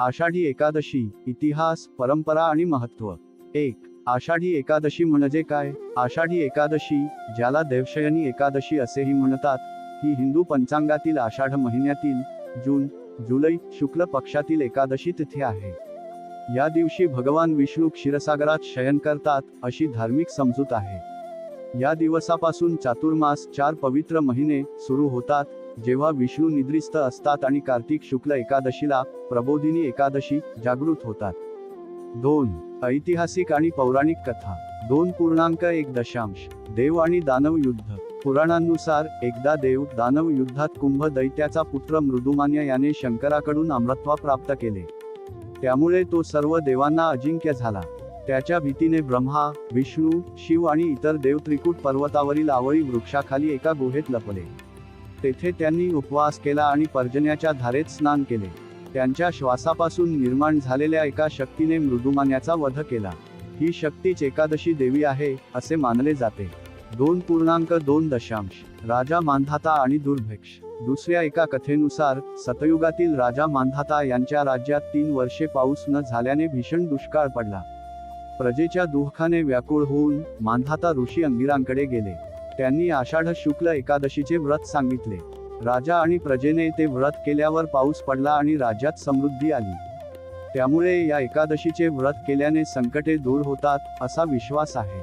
आषाढी एकादशी इतिहास परंपरा आणि महत्त्व. एक आषाढी एकादशी म्हणजे काय? आषाढी एकादशी ज्याला देवशयनी एकादशी असेही म्हणतात ही हिंदू पंचांगातील आषाढ महिन्यातील जून जुलै शुक्ल पक्षातील एकादशी तिथी आहे. या दिवशी भगवान विष्णू क्षीरसागरात शयन करतात अशी धार्मिक समजूत आहे. या दिवसापासून चातुर्मास चार पवित्र महिने सुरू होतात जेव्हा विष्णू निद्रिस्त असतात आणि कार्तिक शुक्ल एकादशीला प्रबोधिनी एकादशी जागृत होतात. दोन ऐतिहासिक आणि पौराणिक कथा. दोन पूर्णांक एक दशांश. देव आणि दानव युद्ध. पुराणांनुसार एकदा देव दानव युद्धात कुंभ दैत्याचा पुत्र मृदुमान्य याने शंकराकडून अमृत्वा प्राप्त केले. त्यामुळे तो सर्व देवांना अजिंक्य झाला. त्याच्या भीतीने ब्रह्मा विष्णू शिव आणि इतर देव त्रिकूट पर्वतावरील आवळी वृक्षाखाली एका गुहेत लपले. तेथे त्यांनी उपवास केला आणि पर्जन्याच्या धारेत स्नान केले. त्यांच्या श्वासापासून निर्माण झालेल्या एका शक्तीने मृदुमान्याचा वध केला. ही शक्तीच एकादशी देवी आहे असे मानले जाते. दोन पूर्णांक दोन दशांश. राजा मांधाता आणि दुर्भिक्ष. दुसऱ्या एका कथेनुसार सतयुगातील राजा मांधाता यांच्या राज्यात तीन वर्षे पाऊस न झाल्याने भीषण दुष्काळ पडला. प्रजेच्या दुःखाने व्याकुळ होऊन मांधाता ऋषी अंगिरांकडे गेले. त्यांनी आषाढ शुक्ल एकादशीचे व्रत सांगितले. राजा आणि प्रजेने ते व्रत केल्यावर पाऊस पडला आणि राज्यात समृद्धी आली. त्यामुळे या एकादशीचे व्रत केल्याने संकटे दूर होतात असा विश्वास आहे.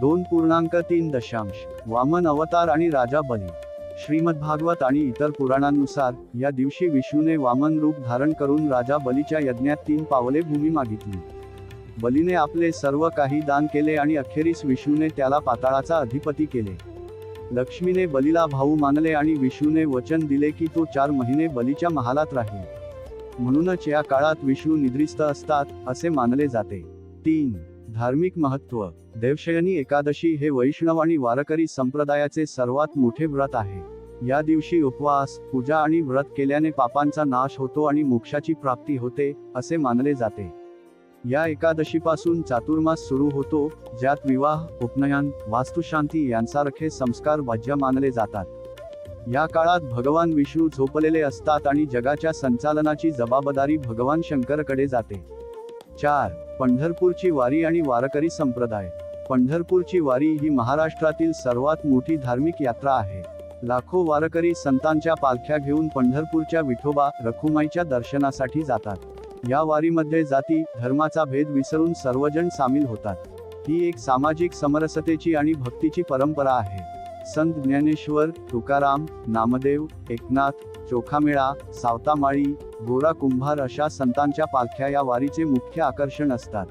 दोन पूर्णांक तीन दशांश वामन अवतार आणि राजा बली. श्रीमद्भागवत आणि इतर पुराणांनुसार या दिवशी विष्णूने वामन रूप धारण करून राजा बलीच्या यज्ञात तीन पावले भूमी मागितली. बलीने आपले सर्व काही दान केले आणि अखेरीस विष्णूने त्याला पाताळाचा अधिपती केले. लक्ष्मीने बलीला भाऊ मानले आणि विष्णूने वचन दिले की तो चार महिने बलीच्या महालात राहील. म्हणूनच या काळात विष्णू निद्रिस्त असतात असे मानले जाते. तीन धार्मिक महत्त्व. देवशयनी एकादशी हे वैष्णव आणि वारकरी संप्रदायाचे सर्वात मोठे व्रत आहे. या दिवशी उपवास पूजा आणि व्रत केल्याने पापांचा नाश होतो आणि मोक्षाची प्राप्ती होते असे मानले जाते. या एकादशीपासून चातुर्मास सुरू होतो ज्यात विवाह उपनयन वास्तुशांती यांसारखे संस्कार वाज्य मानले जातात. या काळात भगवान विष्णू झोपलेले असतात आणि जगाच्या संचालनाची जबाबदारी भगवान शंकरकडे जाते. चार पंढरपूरची वारी आणि वारकरी संप्रदाय. पंढरपूरची वारी ही महाराष्ट्रातील सर्वात मोठी धार्मिक यात्रा आहे. लाखो वारकरी संतांच्या पालख्या घेऊन पंढरपूरच्या विठोबा रखुमाईच्या दर्शनासाठी जातात. या वारीमध्ये जाती धर्माचा भेद विसरून सर्वजण सामील होतात. ही एक सामाजिक समरसतेची आणि भक्तीची परंपरा आहे. संत ज्ञानेश्वर तुकाराम नामदेव एकनाथ चोखामेळा सावतामाळी गोरा कुंभार अशा संतांच्या पालख्या या वारीचे मुख्य आकर्षण असतात.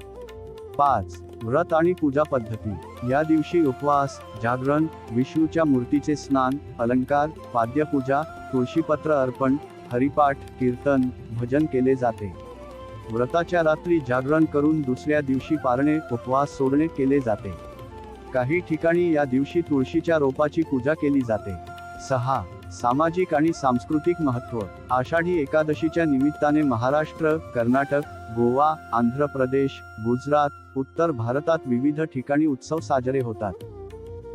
पाच व्रत आणि पूजा पद्धती. या दिवशी उपवास जागरण विष्णूच्या मूर्तीचे स्नान अलंकार पाद्यपूजा तुळशीपत्र अर्पण हरिपाठ कीर्तन भजन केले जाते. व्रताच्या रात्री जागरण करून दुसऱ्या दिवशी पारणे उपवास सोडणे केले जाते. काही ठिकाणी या दिवशी तुळशीच्या रोपाची पूजा केली जाते. सहा. सामाजिक आणि सांस्कृतिक महत्त्व. आषाढी एकादशीच्या निमित्ताने महाराष्ट्र कर्नाटक गोवा आंध्र प्रदेश गुजरात उत्तर भारतात विविध ठिकाणी उत्सव साजरे होतात.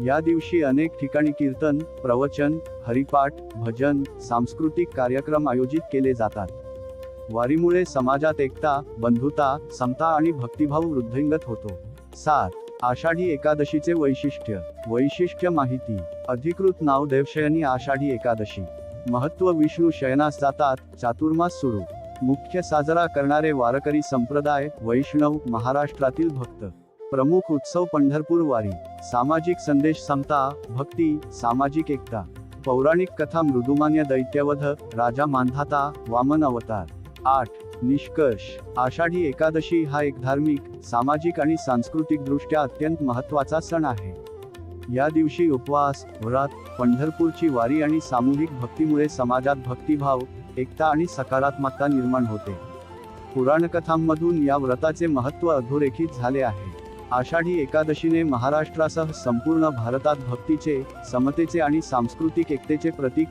या दिवशी अनेक ठिकाणी कीर्तन प्रवचन हरिपाठ भजन सांस्कृतिक कार्यक्रम आयोजित केले जातात. वारीमुळे समाजात एकता बंधुता समता आणि भक्तिभाव वृद्धिंगत होतो. सात आषाढी एकादशीचे वैशिष्ट्य वैशिष्ट्य माहिती. अधिकृत नाव देवशयनी आषाढी एकादशी. महत्त्व विष्णू शयनास जातात चातुर्मास सुरू. मुख्य साजरा करणारे वारकरी संप्रदाय वैष्णव महाराष्ट्रातील भक्त. प्रमुख उत्सव पंढरपूर वारी. सामाजिक संदेश समता भक्ती सामाजिक एकता. पौराणिक कथा मृदुमान्य दैत्यवध राजा मांधाता वामन अवतार. आठ निष्कर्ष. आषाढी एकादशी हा एक धार्मिक सामाजिक आणि सांस्कृतिक दृष्ट्या अत्यंत महत्त्वाचा सण आहे. या दिवशी उपवास व्रत पंढरपूरची वारी आणि सामूहिक भक्तीमुळे समाजात भक्तिभाव एकता आणि सकारात्मकता निर्माण होते. पुराणकथांमधून या व्रताचे महत्त्व अधोरेखित झाले आहे. आषाढी एकादशीने महाराष्ट्रासह संपूर्ण भारतात भक्तीचे समतेचे आणि सांस्कृतिक एकतेचे प्रतीक